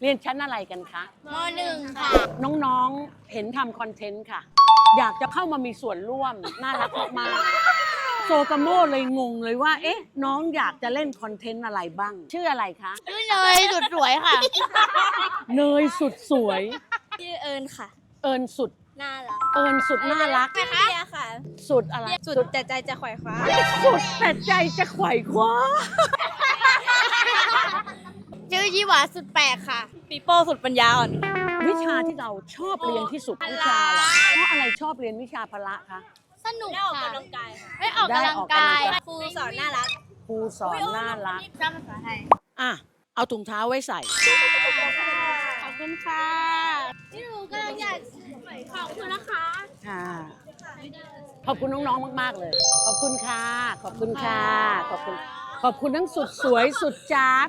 เรียนชั้นอะไรกันคะ มหนึ่งค่ะ น้องๆ เห็นทำคอนเทนต์ค่ะ อยากจะเข้ามามีส่วนร่วม น่ารักมากๆโซกาโมเลยงงเลยว่า เอ๊ะ น้องอยากจะเล่นคอนเทนต์อะไรบ้าง ชื่ออะไรคะชื่อเนยสุดสวยค่ะ เนยสุดสวย ชื่อเอิญค่ะ เอิญสุด น่ารักเอิญสุดน่ารักชื่อเบียร์ค่ะ สุดอะไร สุดแต่ใจจะขวายคว้า สุดแต่ใจจะไขว่คว้าชื่อ ยี่หวาสุดแปลกค่ะ ปีโป้สุดปัญญาอ่อน วิชาที่เราชอบเรียนที่สุดวิชาอะไรเพราะอะไรชอบเรียนวิชาพละคะสนุกค่ะได้ออกกำลังกายได้ออกได้กำลัองอกกากำลัยงกายครูสอนน่ารักครูสอนน่ารักชอบภาษาไทยอะเอาถุงเท้าไว้ใส่ ขอบคุณค่ะที่หนูก็อยากขอบคุณนะคะค่ะขอบคุณน้องๆมาก ๆ เลย ขอบคุณค่ะ ขอบคุณค่ะ ขอบคุณ ขอบคุณทั้งสุดสวยสุดจ้าบ